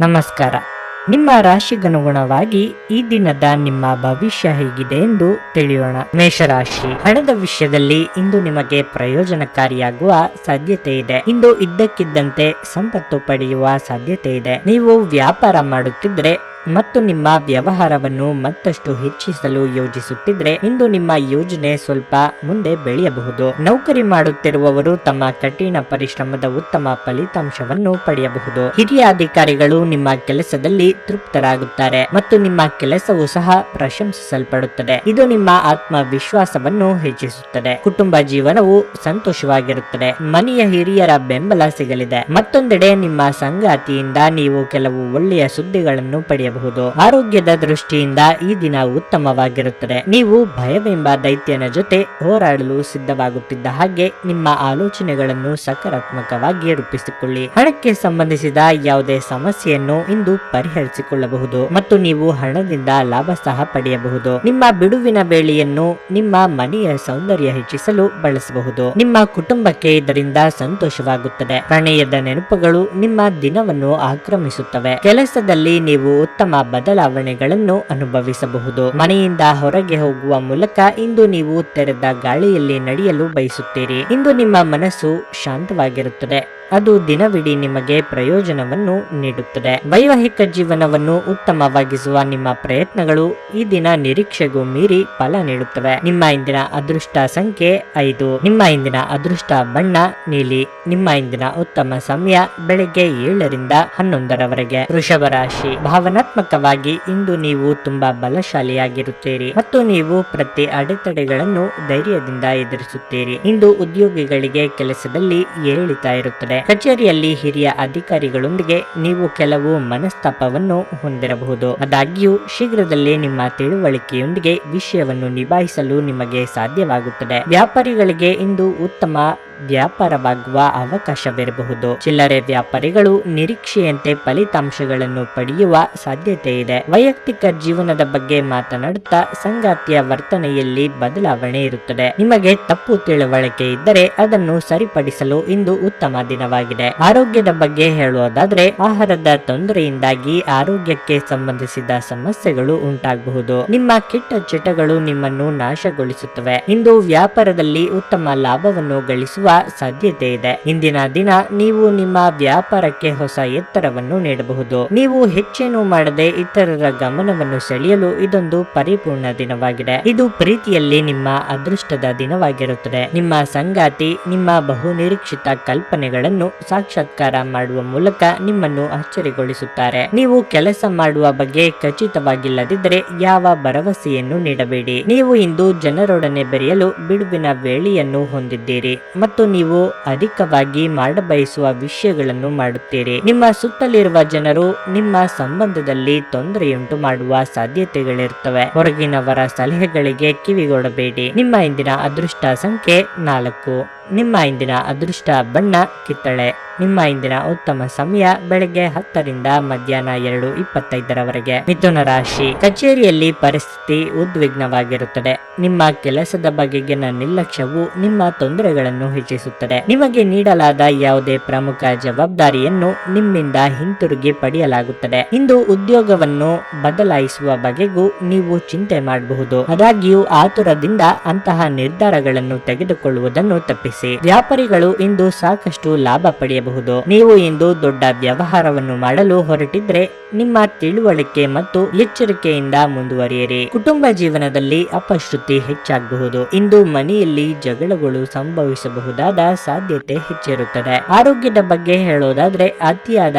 ನಮಸ್ಕಾರ. ನಿಮ್ಮ ರಾಶಿಗನುಗುಣವಾಗಿ ಈ ದಿನದ ನಿಮ್ಮ ಭವಿಷ್ಯ ಹೇಗಿದೆ ಎಂದು ತಿಳಿಯೋಣ. ಮೇಷರಾಶಿ. ಹಣದ ವಿಷಯದಲ್ಲಿ ಇಂದು ನಿಮಗೆ ಪ್ರಯೋಜನಕಾರಿಯಾಗುವ ಸಾಧ್ಯತೆ ಇದೆ. ಇಂದು ಇದ್ದಕ್ಕಿದ್ದಂತೆ ಸಂಪತ್ತು ಪಡೆಯುವ ಸಾಧ್ಯತೆ ಇದೆ. ನೀವು ವ್ಯಾಪಾರ ಮಾಡುತ್ತಿದ್ರೆ ಮತ್ತು ನಿಮ್ಮ ವ್ಯವಹಾರವನ್ನು ಮತ್ತಷ್ಟು ಹೆಚ್ಚಿಸಲು ಯೋಜಿಸುತ್ತಿದ್ರೆ ಇಂದು ನಿಮ್ಮ ಯೋಜನೆ ಸ್ವಲ್ಪ ಮುಂದೆ ಬೆಳೆಯಬಹುದು. ನೌಕರಿ ಮಾಡುತ್ತಿರುವವರು ತಮ್ಮ ಕಠಿಣ ಪರಿಶ್ರಮದ ಉತ್ತಮ ಫಲಿತಾಂಶವನ್ನು ಪಡೆಯಬಹುದು. ಹಿರಿಯ ಅಧಿಕಾರಿಗಳು ನಿಮ್ಮ ಕೆಲಸದಲ್ಲಿ ತೃಪ್ತರಾಗುತ್ತಾರೆ ಮತ್ತು ನಿಮ್ಮ ಕೆಲಸವು ಸಹ ಪ್ರಶಂಸಿಸಲ್ಪಡುತ್ತದೆ. ಇದು ನಿಮ್ಮ ಆತ್ಮವಿಶ್ವಾಸವನ್ನು ಹೆಚ್ಚಿಸುತ್ತದೆ. ಕುಟುಂಬ ಜೀವನವು ಸಂತೋಷವಾಗಿರುತ್ತದೆ. ಮನೆಯ ಹಿರಿಯರ ಬೆಂಬಲ ಸಿಗಲಿದೆ. ಮತ್ತೊಂದೆಡೆ ನಿಮ್ಮ ಸಂಗಾತಿಯಿಂದ ನೀವು ಕೆಲವು ಒಳ್ಳೆಯ ಸುದ್ದಿಗಳನ್ನು ಪಡೆಯಬಹುದು. ಆರೋಗ್ಯದ ದೃಷ್ಟಿಯಿಂದ ಈ ದಿನ ಉತ್ತಮವಾಗಿರುತ್ತದೆ. ನೀವು ಭಯವೆಂಬ ದೈತ್ಯನ ಜೊತೆ ಹೋರಾಡಲು ಸಿದ್ಧವಾಗುತ್ತಿದ್ದ ಹಾಗೆ ನಿಮ್ಮ ಆಲೋಚನೆಗಳನ್ನು ಸಕಾರಾತ್ಮಕವಾಗಿ ರೂಪಿಸಿಕೊಳ್ಳಿ. ಹಣಕ್ಕೆ ಸಂಬಂಧಿಸಿದ ಯಾವುದೇ ಸಮಸ್ಯೆಯನ್ನು ಇಂದು ಪರಿಹರಿಸಿಕೊಳ್ಳಬಹುದು ಮತ್ತು ನೀವು ಹಣದಿಂದ ಲಾಭ ಸಹ ಪಡೆಯಬಹುದು. ನಿಮ್ಮ ಬಿಡುವಿನ ವೇಳೆಯನ್ನು ನಿಮ್ಮ ಮನೆಯ ಸೌಂದರ್ಯ ಹೆಚ್ಚಿಸಲು ಬಳಸಬಹುದು. ನಿಮ್ಮ ಕುಟುಂಬಕ್ಕೆ ಇದರಿಂದ ಸಂತೋಷವಾಗುತ್ತದೆ. ಪ್ರಣಯದ ನೆನಪುಗಳು ನಿಮ್ಮ ದಿನವನ್ನು ಆಕ್ರಮಿಸುತ್ತವೆ. ಕೆಲಸದಲ್ಲಿ ನೀವು ಉತ್ತಮ ಬದಲಾವಣೆಗಳನ್ನು ಅನುಭವಿಸಬಹುದು. ಮನೆಯಿಂದ ಹೊರಗೆ ಹೋಗುವ ಮೂಲಕ ಇಂದು ನೀವು ತೆರೆದ ಗಾಳಿಯಲ್ಲಿ ನಡೆಯಲು ಬಯಸುತ್ತೀರಿ. ಇಂದು ನಿಮ್ಮ ಮನಸ್ಸು ಶಾಂತವಾಗಿರುತ್ತದೆ. ಅದು ದಿನವಿಡೀ ನಿಮಗೆ ಪ್ರಯೋಜನವನ್ನು ನೀಡುತ್ತದೆ. ವೈವಾಹಿಕ ಜೀವನವನ್ನು ಉತ್ತಮವಾಗಿಸುವ ನಿಮ್ಮ ಪ್ರಯತ್ನಗಳು ಈ ದಿನ ನಿರೀಕ್ಷೆಗೂ ಮೀರಿ ಫಲ ನೀಡುತ್ತವೆ. ನಿಮ್ಮ ಇಂದಿನ ಅದೃಷ್ಟ ಸಂಖ್ಯೆ ಐದು. ನಿಮ್ಮ ಇಂದಿನ ಅದೃಷ್ಟ ಬಣ್ಣ ನೀಲಿ. ನಿಮ್ಮ ಇಂದಿನ ಉತ್ತಮ ಸಮಯ ಬೆಳಗ್ಗೆ ಏಳರಿಂದ ಹನ್ನೊಂದರವರೆಗೆ. ವೃಷಭ ರಾಶಿ. ಭಾವನಾತ್ಮಕವಾಗಿ ಇಂದು ನೀವು ತುಂಬಾ ಬಲಶಾಲಿಯಾಗಿರುತ್ತೀರಿ ಮತ್ತು ನೀವು ಪ್ರತಿ ಅಡೆತಡೆಗಳನ್ನು ಧೈರ್ಯದಿಂದ ಎದುರಿಸುತ್ತೀರಿ. ಇಂದು ಉದ್ಯೋಗಿಗಳಿಗೆ ಕೆಲಸದಲ್ಲಿ ಏರಿಳಿತ ಇರುತ್ತದೆ. ಕಚೇರಿಯಲ್ಲಿ ಹಿರಿಯ ಅಧಿಕಾರಿಗಳೊಂದಿಗೆ ನೀವು ಕೆಲವು ಮನಸ್ತಾಪವನ್ನು ಹೊಂದಿರಬಹುದು. ಆದಾಗ್ಯೂ, ಶೀಘ್ರದಲ್ಲೇ ನಿಮ್ಮ ತಿಳುವಳಿಕೆಯೊಂದಿಗೆ ವಿಷಯವನ್ನು ನಿಭಾಯಿಸಲು ನಿಮಗೆ ಸಾಧ್ಯವಾಗುತ್ತದೆ. ವ್ಯಾಪಾರಿಗಳಿಗೆ ಇಂದು ಉತ್ತಮ ವ್ಯಾಪಾರವಾಗುವ ಅವಕಾಶವಿರಬಹುದು. ಚಿಲ್ಲರೆ ವ್ಯಾಪಾರಿಗಳು ನಿರೀಕ್ಷೆಯಂತೆ ಫಲಿತಾಂಶಗಳನ್ನು ಪಡೆಯುವ ಸಾಧ್ಯತೆ ಇದೆ. ವೈಯಕ್ತಿಕ ಜೀವನದ ಬಗ್ಗೆ ಮಾತನಾಡುತ್ತಾ ಸಂಗಾತಿಯ ವರ್ತನೆಯಲ್ಲಿ ಬದಲಾವಣೆ ಇರುತ್ತದೆ. ನಿಮಗೆ ತಪ್ಪು ತಿಳುವಳಿಕೆ ಇದ್ದರೆ ಅದನ್ನು ಸರಿಪಡಿಸಲು ಇಂದು ಉತ್ತಮ ದಿನವಾಗಿದೆ. ಆರೋಗ್ಯದ ಬಗ್ಗೆ ಹೇಳುವುದಾದ್ರೆ ಆಹಾರದ ತೊಂದರೆಯಿಂದಾಗಿ ಆರೋಗ್ಯಕ್ಕೆ ಸಂಬಂಧಿಸಿದ ಸಮಸ್ಯೆಗಳು ಉಂಟಾಗಬಹುದು. ನಿಮ್ಮ ಕೆಟ್ಟ ಚಟಗಳು ನಿಮ್ಮನ್ನು ನಾಶಗೊಳಿಸುತ್ತವೆ. ಇಂದು ವ್ಯಾಪಾರದಲ್ಲಿ ಉತ್ತಮ ಲಾಭವನ್ನು ಗಳಿಸುವ ಸಾಧ್ಯತೆ ಇದೆ. ಇಂದಿನ ದಿನ ನೀವು ನಿಮ್ಮ ವ್ಯಾಪಾರಕ್ಕೆ ಹೊಸ ಎತ್ತರವನ್ನು ನೀಡಬಹುದು. ನೀವು ಹೆಚ್ಚೇನು ಮಾಡದೆ ಇತರರ ಗಮನವನ್ನು ಸೆಳೆಯಲು ಇದೊಂದು ಪರಿಪೂರ್ಣ ದಿನವಾಗಿದೆ. ಇದು ಪ್ರೀತಿಯಲ್ಲಿ ನಿಮ್ಮ ಅದೃಷ್ಟದ ದಿನವಾಗಿರುತ್ತದೆ. ನಿಮ್ಮ ಸಂಗಾತಿ, ನಿಮ್ಮ ಬಹುನಿರೀಕ್ಷಿತ ಕಲ್ಪನೆಗಳನ್ನು ಸಾಕ್ಷಾತ್ಕಾರ ಮಾಡುವ ಮೂಲಕ ನಿಮ್ಮನ್ನು ಅಚ್ಚರಿಗೊಳಿಸುತ್ತಾರೆ ನೀವು ಕೆಲಸ ಮಾಡುವ ಬಗ್ಗೆ ಖಚಿತವಾಗಿಲ್ಲದಿದ್ದರೆ ಯಾವ ಭರವಸೆಯನ್ನು ನೀಡಬೇಡಿ. ನೀವು ಇಂದು ಜನರೊಡನೆ ಬೆರೆಯಲು ಬಿಡುವಿನ ವೇಳೆಯನ್ನು ಹೊಂದಿದ್ದೀರಿ. ಮತ್ತು ನೀವು ಅಧಿಕವಾಗಿ ಮಾಡಬಯಸುವ ವಿಷಯಗಳನ್ನು ಮಾಡುತ್ತೀರಿ. ನಿಮ್ಮ ಸುತ್ತಲಿರುವ ಜನರು ನಿಮ್ಮ ಸಂಬಂಧದಲ್ಲಿ ತೊಂದರೆಯುಂಟು ಮಾಡುವ ಸಾಧ್ಯತೆಗಳಿರುತ್ತವೆ. ಹೊರಗಿನವರ ಸಲಹೆಗಳಿಗೆ ಕಿವಿಗೊಡಬೇಡಿ. ನಿಮ್ಮ ಇಂದಿನ ಅದೃಷ್ಟ ಸಂಖ್ಯೆ ನಾಲ್ಕು. ನಿಮ್ಮ ಇಂದಿನ ಅದೃಷ್ಟ ಬಣ್ಣ ಕಿತ್ತಳೆ. ನಿಮ್ಮ ಇಂದಿನ ಉತ್ತಮ ಸಮಯ ಬೆಳಗ್ಗೆ ಹತ್ತರಿಂದ ಮಧ್ಯಾಹ್ನ ಎರಡು ಇಪ್ಪತ್ತೈದರವರೆಗೆ. ಮಿಥುನ ರಾಶಿ. ಕಚೇರಿಯಲ್ಲಿ ಪರಿಸ್ಥಿತಿ ಉದ್ವಿಗ್ನವಾಗಿರುತ್ತದೆ. ನಿಮ್ಮ ಕೆಲಸದ ಬಗೆಗಿನ ನಿರ್ಲಕ್ಷ್ಯವು ನಿಮ್ಮ ತೊಂದರೆಗಳನ್ನು ಹೆಚ್ಚಿಸುತ್ತದೆ. ನಿಮಗೆ ನೀಡಲಾದ ಯಾವುದೇ ಪ್ರಮುಖ ಜವಾಬ್ದಾರಿಯನ್ನು ನಿಮ್ಮಿಂದ ಹಿಂತಿರುಗಿ ಪಡೆಯಲಾಗುತ್ತದೆ. ಇಂದು ಉದ್ಯೋಗವನ್ನು ಬದಲಾಯಿಸುವ ಬಗೆಗೂ ನೀವು ಚಿಂತೆ ಮಾಡಬಹುದು. ಆದಾಗ್ಯೂ ಆತುರದಿಂದ ಅಂತಹ ನಿರ್ಧಾರಗಳನ್ನು ತೆಗೆದುಕೊಳ್ಳುವುದನ್ನು ತಪ್ಪಿಸಿ. ವ್ಯಾಪಾರಿಗಳು ಇಂದು ಸಾಕಷ್ಟು ಲಾಭ ಪಡೆಯಬಹುದು. ನೀವು ಇಂದು ದೊಡ್ಡ ವ್ಯವಹಾರವನ್ನು ಮಾಡಲು ಹೊರಟಿದ್ರೆ ನಿಮ್ಮ ತಿಳುವಳಿಕೆ ಮತ್ತು ಎಚ್ಚರಿಕೆಯಿಂದ ಮುಂದುವರಿಯಿರಿ. ಕುಟುಂಬ ಜೀವನದಲ್ಲಿ ಅಪಶ್ರುತಿ ಹೆಚ್ಚಾಗಬಹುದು. ಇಂದು ಮನೆಯಲ್ಲಿ ಜಗಳಗಳು ಸಂಭವಿಸಬಹುದಾದ ಸಾಧ್ಯತೆ ಹೆಚ್ಚಿರುತ್ತದೆ. ಆರೋಗ್ಯದ ಬಗ್ಗೆ ಹೇಳೋದಾದ್ರೆ ಅತಿಯಾದ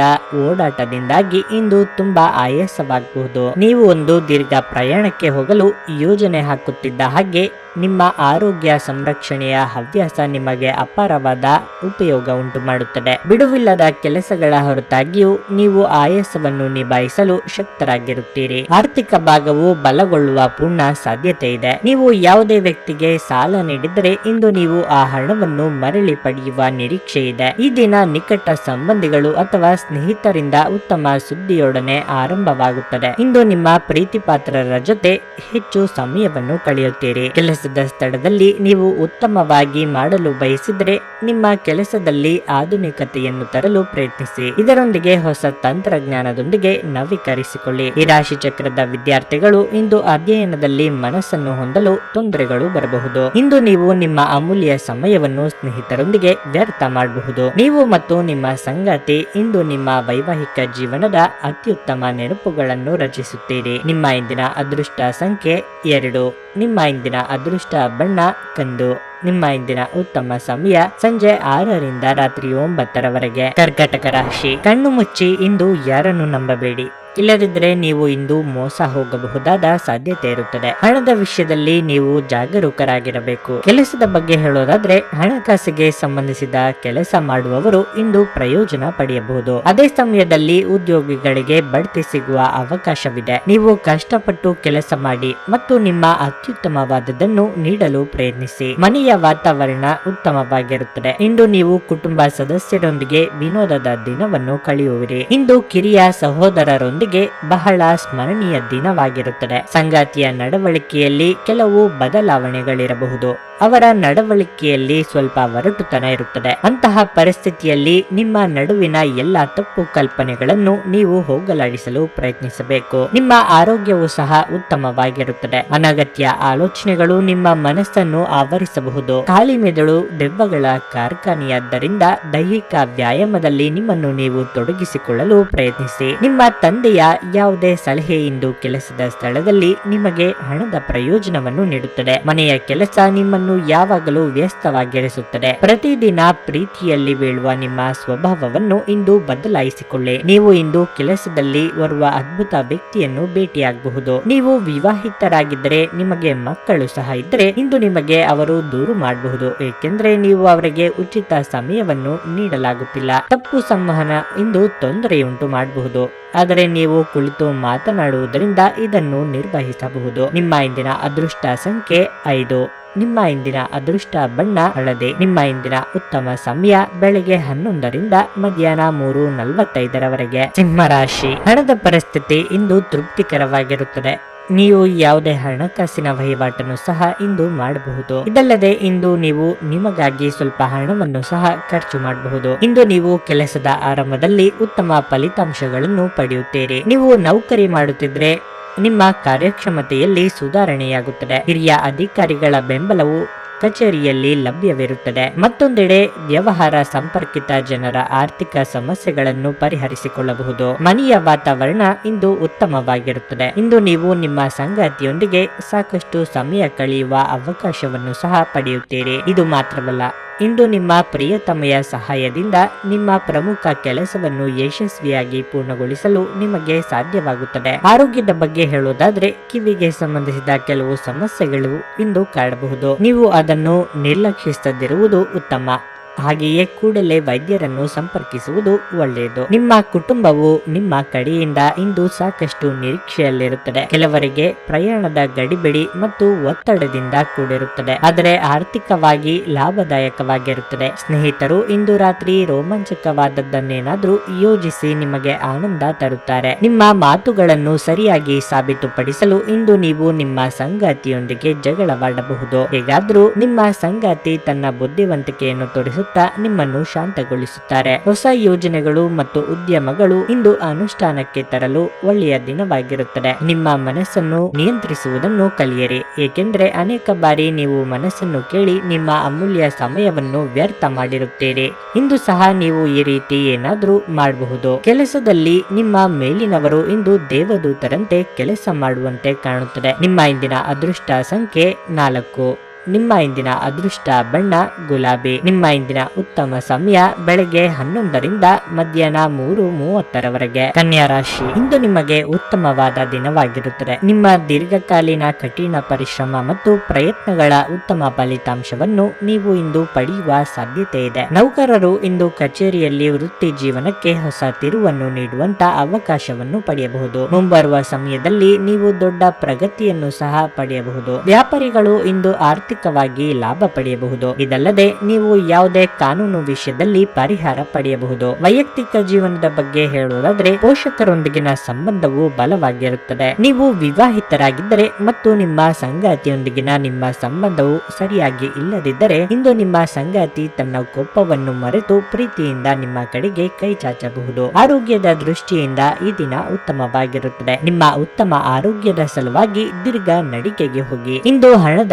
ಓಡಾಟದಿಂದಾಗಿ ಇಂದು ತುಂಬಾ ಆಯಾಸವಾಗಬಹುದು. ನೀವು ಒಂದು ದೀರ್ಘ ಪ್ರಯಾಣಕ್ಕೆ ಹೋಗಲು ಯೋಜನೆ ಹಾಕುತ್ತಿದ್ದ ಹಾಗೆ ನಿಮ್ಮ ಆರೋಗ್ಯ ಸಂರಕ್ಷಣೆಯ ಹವ್ಯಾಸ ನಿಮಗೆ ಅಪಾರವಾದ ಉಪಯೋಗ ಉಂಟು ಮಾಡುತ್ತದೆ ಬಿಡುವಿಲ್ಲದ ಕೆಲಸಗಳ ಹೊರತಾಗಿಯೂ ನೀವು ಆಯಾಸವನ್ನು ನಿಭಾಯಿಸಲು ಶಕ್ತರಾಗಿರುತ್ತೀರಿ. ಆರ್ಥಿಕ ಭಾಗವು ಬಲಗೊಳ್ಳುವ ಪೂರ್ಣ ಸಾಧ್ಯತೆ ಇದೆ. ನೀವು ಯಾವುದೇ ವ್ಯಕ್ತಿಗೆ ಸಾಲ ನೀಡಿದರೆ ಇಂದು ನೀವು ಆ ಹಣವನ್ನು ಮರಳಿ ಪಡೆಯುವ ನಿರೀಕ್ಷೆ ಇದೆ. ಈ ದಿನ ನಿಕಟ ಸಂಬಂಧಿಗಳು ಅಥವಾ ಸ್ನೇಹಿತರಿಂದ ಉತ್ತಮ ಸುದ್ದಿಯೊಡನೆ ಆರಂಭವಾಗುತ್ತದೆ. ಇಂದು ನಿಮ್ಮ ಪ್ರೀತಿಪಾತ್ರರ ಜೊತೆ ಹೆಚ್ಚು ಸಮಯವನ್ನು ಕಳೆಯುತ್ತೀರಿ. ಕೆಲಸದ ಸ್ಥಳದಲ್ಲಿ ನೀವು ಉತ್ತಮವಾಗಿ ಮಾಡಲು ಬದಲಾಯಿಸಲು ಬಯಸಿದರೆ ನಿಮ್ಮ ಕೆಲಸದಲ್ಲಿ ಆಧುನಿಕತೆಯನ್ನು ತರಲು ಪ್ರಯತ್ನಿಸಿ. ಇದರೊಂದಿಗೆ ಹೊಸ ತಂತ್ರಜ್ಞಾನದೊಂದಿಗೆ ನವೀಕರಿಸಿಕೊಳ್ಳಿ. ಈ ರಾಶಿ ಚಕ್ರದ ವಿದ್ಯಾರ್ಥಿಗಳು ಇಂದು ಅಧ್ಯಯನದಲ್ಲಿ ಮನಸ್ಸನ್ನು ಹೊಂದಲು ತೊಂದರೆಗಳು ಬರಬಹುದು. ಇಂದು ನೀವು ನಿಮ್ಮ ಅಮೂಲ್ಯ ಸಮಯವನ್ನು ಸ್ನೇಹಿತರೊಂದಿಗೆ ವ್ಯರ್ಥ ಮಾಡಬಹುದು. ನೀವು ಮತ್ತು ನಿಮ್ಮ ಸಂಗಾತಿ ಇಂದು ನಿಮ್ಮ ವೈವಾಹಿಕ ಜೀವನದ ಅತ್ಯುತ್ತಮ ನೆನಪುಗಳನ್ನು ರಚಿಸುತ್ತೀರಿ. ನಿಮ್ಮ ಇಂದಿನ ಅದೃಷ್ಟ ಸಂಖ್ಯೆ ಎರಡು. ನಿಮ್ಮ ಇಂದಿನ ಅದೃಷ್ಟ ಬಣ್ಣ ಕಂದು. ನಿಮ್ಮ ಇಂದಿನ ಉತ್ತಮ ಸಮಯ ಸಂಜೆ ಆರರಿಂದ ರಾತ್ರಿ ಒಂಬತ್ತರವರೆಗೆ. ಕರ್ಕಟಕ ರಾಶಿ. ಕಣ್ಣು ಮುಚ್ಚಿ ಇಂದು ಯಾರನ್ನು ನಂಬಬೇಡಿ. ಇಲ್ಲದಿದ್ದರೆ ನೀವು ಇಂದು ಮೋಸ ಹೋಗಬಹುದಾದ ಸಾಧ್ಯತೆ ಇರುತ್ತದೆ. ಹಣದ ವಿಷಯದಲ್ಲಿ ನೀವು ಜಾಗರೂಕರಾಗಿರಬೇಕು. ಕೆಲಸದ ಬಗ್ಗೆ ಹೇಳೋದಾದ್ರೆ, ಹಣಕಾಸಿಗೆ ಸಂಬಂಧಿಸಿದ ಕೆಲಸ ಮಾಡುವವರು ಇಂದು ಪ್ರಯೋಜನ ಪಡೆಯಬಹುದು. ಅದೇ ಸಮಯದಲ್ಲಿ ಉದ್ಯೋಗಿಗಳಿಗೆ ಬಡ್ತಿ ಸಿಗುವ ಅವಕಾಶವಿದೆ. ನೀವು ಕಷ್ಟಪಟ್ಟು ಕೆಲಸ ಮಾಡಿ ಮತ್ತು ನಿಮ್ಮ ಅತ್ಯುತ್ತಮವಾದದನ್ನು ನೀಡಲು ಪ್ರಯತ್ನಿಸಿ. ಮನೆಯ ವಾತಾವರಣ ಉತ್ತಮವಾಗಿರುತ್ತದೆ. ಇಂದು ನೀವು ಕುಟುಂಬ ಸದಸ್ಯರೊಂದಿಗೆ ವಿನೋದದ ದಿನವನ್ನು ಕಳೆಯುವಿರಿ. ಇಂದು ಕಿರಿಯ ಸಹೋದರರೊಂದಿಗೆ ಬಹಳ ಸ್ಮರಣೀಯ ದಿನವಾಗಿರುತ್ತದೆ. ಸಂಗಾತಿಯ ನಡವಳಿಕೆಯಲ್ಲಿ ಕೆಲವು ಬದಲಾವಣೆಗಳಿರಬಹುದು. ಅವರ ನಡವಳಿಕೆಯಲ್ಲಿ ಸ್ವಲ್ಪ ಒರಟುತನ ಇರುತ್ತದೆ. ಅಂತಹ ಪರಿಸ್ಥಿತಿಯಲ್ಲಿ ನಿಮ್ಮ ನಡುವಿನ ಎಲ್ಲಾ ತಪ್ಪು ಕಲ್ಪನೆಗಳನ್ನು ನೀವು ಹೋಗಲಾಡಿಸಲು ಪ್ರಯತ್ನಿಸಬೇಕು. ನಿಮ್ಮ ಆರೋಗ್ಯವು ಸಹ ಉತ್ತಮವಾಗಿರುತ್ತದೆ. ಅನಗತ್ಯ ಆಲೋಚನೆಗಳು ನಿಮ್ಮ ಮನಸ್ಸನ್ನು ಆವರಿಸಬಹುದು. ಖಾಲಿ ಮೆದುಳು ದೆವ್ವಗಳ ಕಾರ್ಖಾನೆಯಾದ್ದರಿಂದ ದೈಹಿಕ ವ್ಯಾಯಾಮದಲ್ಲಿ ನಿಮ್ಮನ್ನು ನೀವು ತೊಡಗಿಸಿಕೊಳ್ಳಲು ಪ್ರಯತ್ನಿಸಿ. ನಿಮ್ಮ ತಂದೆಯ ಯಾವುದೇ ಸಲಹೆ ಇಂದು ಕೆಲಸದ ಸ್ಥಳದಲ್ಲಿ ನಿಮಗೆ ಹಣದ ಪ್ರಯೋಜನವನ್ನು ನೀಡುತ್ತದೆ. ಮನೆಯ ಕೆಲಸ ನಿಮ್ಮನ್ನು ಯಾವಾಗಲೂ ವ್ಯಸ್ತವಾಗಿರಿಸುತ್ತದೆ. ಪ್ರತಿದಿನ ಪ್ರೀತಿಯಲ್ಲಿ ಬೀಳುವ ನಿಮ್ಮ ಸ್ವಭಾವವನ್ನು ಇಂದು ಬದಲಾಯಿಸಿಕೊಳ್ಳಿ. ನೀವು ಇಂದು ಕೆಲಸದಲ್ಲಿ ಓರ್ವ ಅದ್ಭುತ ವ್ಯಕ್ತಿಯನ್ನು ಭೇಟಿಯಾಗಬಹುದು. ನೀವು ವಿವಾಹಿತರಾಗಿದ್ದರೆ ನಿಮಗೆ ಮಕ್ಕಳು ಸಹ ಇದ್ದರೆ ಇಂದು ನಿಮಗೆ ಅವರು ದೂರು ಮಾಡಬಹುದು. ಏಕೆಂದ್ರೆ ನೀವು ಅವರಿಗೆ ಉಚಿತ ಸಮಯವನ್ನು ನೀಡಲಾಗುತ್ತಿಲ್ಲ. ತಪ್ಪು ಸಂವಹನ ಇಂದು ತೊಂದರೆಯುಂಟು ಮಾಡಬಹುದು. ಆದರೆ ನೀವು ಕುಳಿತು ಮಾತನಾಡುವುದರಿಂದ ಇದನ್ನು ನಿರ್ವಹಿಸಬಹುದು. ನಿಮ್ಮ ಇಂದಿನ ಅದೃಷ್ಟ ಸಂಖ್ಯೆ ಐದು. ನಿಮ್ಮ ಇಂದಿನ ಅದೃಷ್ಟ ಬಣ್ಣ ಹಳದಿ. ನಿಮ್ಮ ಇಂದಿನ ಉತ್ತಮ ಸಮಯ ಬೆಳಗ್ಗೆ ಹನ್ನೊಂದರಿಂದ ಮಧ್ಯಾಹ್ನ ಮೂರು ನಲವತ್ತೈದರವರೆಗೆ. ಸಿಂಹರಾಶಿ. ಹಣದ ಪರಿಸ್ಥಿತಿ ಇಂದು ತೃಪ್ತಿಕರವಾಗಿರುತ್ತದೆ. ನೀವು ಯಾವುದೇ ಹಣಕಾಸಿನ ವಹಿವಾಟನ್ನು ಸಹ ಇಂದು ಮಾಡಬಹುದು. ಇದಲ್ಲದೆ ಇಂದು ನೀವು ನಿಮಗಾಗಿ ಸ್ವಲ್ಪ ಹಣವನ್ನು ಸಹ ಖರ್ಚು ಮಾಡಬಹುದು. ಇಂದು ನೀವು ಕೆಲಸದ ಆರಂಭದಲ್ಲಿ ಉತ್ತಮ ಫಲಿತಾಂಶಗಳನ್ನು ಪಡೆಯುತ್ತೀರಿ. ನೀವು ನೌಕರಿ ಮಾಡುತ್ತಿದ್ರೆ ನಿಮ್ಮ ಕಾರ್ಯಕ್ಷಮತೆಯಲ್ಲಿ ಸುಧಾರಣೆಯಾಗುತ್ತದೆ. ಹಿರಿಯ ಅಧಿಕಾರಿಗಳ ಬೆಂಬಲವು ಕಚೇರಿಯಲ್ಲಿ ಲಭ್ಯವಿರುತ್ತದೆ. ಮತ್ತೊಂದೆಡೆ ವ್ಯವಹಾರ ಸಂಪರ್ಕಿತ ಜನರ ಆರ್ಥಿಕ ಸಮಸ್ಯೆಗಳನ್ನು ಪರಿಹರಿಸಿಕೊಳ್ಳಬಹುದು. ಮನೆಯ ವಾತಾವರಣ ಇಂದು ಉತ್ತಮವಾಗಿರುತ್ತದೆ. ಇಂದು ನೀವು ನಿಮ್ಮ ಸಂಗಾತಿಯೊಂದಿಗೆ ಸಾಕಷ್ಟು ಸಮಯ ಕಳೆಯುವ ಅವಕಾಶವನ್ನು ಸಹ ಪಡೆಯುತ್ತೀರಿ. ಇದು ಮಾತ್ರವಲ್ಲ ಇಂದು ನಿಮ್ಮ ಪ್ರಿಯತಮೆಯ ಸಹಾಯದಿಂದ ನಿಮ್ಮ ಪ್ರಮುಖ ಕೆಲಸವನ್ನು ಯಶಸ್ವಿಯಾಗಿ ಪೂರ್ಣಗೊಳಿಸಲು ನಿಮಗೆ ಸಾಧ್ಯವಾಗುತ್ತದೆ. ಆರೋಗ್ಯದ ಬಗ್ಗೆ ಹೇಳುವುದಾದ್ರೆ ಕಿವಿಗೆ ಸಂಬಂಧಿಸಿದ ಕೆಲವು ಸಮಸ್ಯೆಗಳು ಇಂದು ಕಾಡಬಹುದು. ನೀವು ಅದನ್ನು ನಿರ್ಲಕ್ಷಿಸದಿರುವುದು ಉತ್ತಮ. ಹಾಗೆಯೇ ಕೂಡಲೇ ವೈದ್ಯರನ್ನು ಸಂಪರ್ಕಿಸುವುದು ಒಳ್ಳೆಯದು. ನಿಮ್ಮ ಕುಟುಂಬವು ನಿಮ್ಮ ಕಡೆಯಿಂದ ಇಂದು ಸಾಕಷ್ಟು ನಿರೀಕ್ಷೆಯಲ್ಲಿರುತ್ತದೆ. ಕೆಲವರಿಗೆ ಪ್ರಯಾಣದ ಗಡಿಬಿಡಿ ಮತ್ತು ಒತ್ತಡದಿಂದ ಕೂಡಿರುತ್ತದೆ. ಆದರೆ ಆರ್ಥಿಕವಾಗಿ ಲಾಭದಾಯಕವಾಗಿರುತ್ತದೆ. ಸ್ನೇಹಿತರು, ಇಂದು ರಾತ್ರಿ ರೋಮಾಂಚಕವಾದದ್ದನ್ನೇನಾದ್ರೂ ಯೋಜಿಸಿ ನಿಮಗೆ ಆನಂದ ತರುತ್ತಾರೆ. ನಿಮ್ಮ ಮಾತುಗಳನ್ನು ಸರಿಯಾಗಿ ಸಾಬೀತುಪಡಿಸಲು ಇಂದು ನೀವು ನಿಮ್ಮ ಸಂಗಾತಿಯೊಂದಿಗೆ ಜಗಳವಾಡಬಹುದು. ಹೇಗಾದ್ರೂ ನಿಮ್ಮ ಸಂಗಾತಿ ತನ್ನ ಬುದ್ಧಿವಂತಿಕೆಯನ್ನು ತೋರಿಸುತ್ತಾ ನಿಮ್ಮನ್ನು ಶಾಂತಗೊಳಿಸುತ್ತಾರೆ. ಹೊಸ ಯೋಜನೆಗಳು ಮತ್ತು ಉದ್ಯಮಗಳು ಇಂದು ಅನುಷ್ಠಾನಕ್ಕೆ ತರಲು ಒಳ್ಳೆಯ ದಿನವಾಗಿರುತ್ತದೆ. ನಿಮ್ಮ ಮನಸ್ಸನ್ನು ನಿಯಂತ್ರಿಸುವುದನ್ನು ಕಲಿಯಿರಿ. ಏಕೆಂದರೆ ಅನೇಕ ಬಾರಿ ನೀವು ಮನಸ್ಸನ್ನು ಕೇಳಿ ನಿಮ್ಮ ಅಮೂಲ್ಯ ಸಮಯವನ್ನು ವ್ಯರ್ಥ ಮಾಡಿರುತ್ತೀರಿ. ಇಂದು ಸಹ ನೀವು ಈ ರೀತಿ ಏನಾದರೂ ಮಾಡಬಹುದು. ಕೆಲಸದಲ್ಲಿ ನಿಮ್ಮ ಮೇಲಿನವರು ಇಂದು ದೇವದೂತರಂತೆ ಕೆಲಸ ಮಾಡುವಂತೆ ಕಾಣುತ್ತದೆ. ನಿಮ್ಮ ಇಂದಿನ ಅದೃಷ್ಟ ಸಂಖ್ಯೆ ನಾಲ್ಕು. ನಿಮ್ಮ ಇಂದಿನ ಅದೃಷ್ಟ ಬಣ್ಣ, ಗುಲಾಬಿ. ನಿಮ್ಮ ಇಂದಿನ ಉತ್ತಮ ಸಮಯ ಬೆಳಗ್ಗೆ ಹನ್ನೊಂದರಿಂದ ಮಧ್ಯಾಹ್ನ ಮೂರು ಮೂವತ್ತರವರೆಗೆ. ಕನ್ಯಾ ರಾಶಿ, ಇಂದು ನಿಮಗೆ ಉತ್ತಮವಾದ ದಿನವಾಗಿರುತ್ತದೆ. ನಿಮ್ಮ ದೀರ್ಘಕಾಲೀನ ಕಠಿಣ ಪರಿಶ್ರಮ ಮತ್ತು ಪ್ರಯತ್ನಗಳ ಉತ್ತಮ ಫಲಿತಾಂಶವನ್ನು ನೀವು ಇಂದು ಪಡೆಯುವ ಸಾಧ್ಯತೆ ಇದೆ. ನೌಕರರು ಇಂದು ಕಚೇರಿಯಲ್ಲಿ ವೃತ್ತಿ ಜೀವನಕ್ಕೆ ಹೊಸ ತಿರುವನ್ನು ನೀಡುವಂತ ಅವಕಾಶವನ್ನು ಪಡೆಯಬಹುದು. ಮುಂಬರುವ ಸಮಯದಲ್ಲಿ ನೀವು ದೊಡ್ಡ ಪ್ರಗತಿಯನ್ನು ಸಹ ಪಡೆಯಬಹುದು. ವ್ಯಾಪಾರಿಗಳು ಇಂದು ಆರ್ಥಿಕ ಆರ್ಥಿಕವಾಗಿ ಲಾಭ ಪಡೆಯಬಹುದು. ಇದಲ್ಲದೆ ನೀವು ಯಾವುದೇ ಕಾನೂನು ವಿಷಯದಲ್ಲಿ ಪರಿಹಾರ ಪಡೆಯಬಹುದು. ವೈಯಕ್ತಿಕ ಜೀವನದ ಬಗ್ಗೆ ಹೇಳುವುದಾದ್ರೆ ಪೋಷಕರೊಂದಿಗಿನ ಸಂಬಂಧವು ಬಲವಾಗಿರುತ್ತದೆ. ನೀವು ವಿವಾಹಿತರಾಗಿದ್ದರೆ ಮತ್ತು ನಿಮ್ಮ ಸಂಗಾತಿಯೊಂದಿಗಿನ ನಿಮ್ಮ ಸಂಬಂಧವು ಸರಿಯಾಗಿ ಇಲ್ಲದಿದ್ದರೆ ಇಂದು ನಿಮ್ಮ ಸಂಗಾತಿ ತನ್ನ ಕೋಪವನ್ನು ಮರೆತು ಪ್ರೀತಿಯಿಂದ ನಿಮ್ಮ ಕಡೆಗೆ ಕೈ ಚಾಚಬಹುದು. ಆರೋಗ್ಯದ ದೃಷ್ಟಿಯಿಂದ ಈ ದಿನ ಉತ್ತಮವಾಗಿರುತ್ತದೆ. ನಿಮ್ಮ ಉತ್ತಮ ಆರೋಗ್ಯದ ಸಲುವಾಗಿ ದೀರ್ಘ ನಡಿಗೆಗೆ ಹೋಗಿ. ಇಂದು ಹಣದ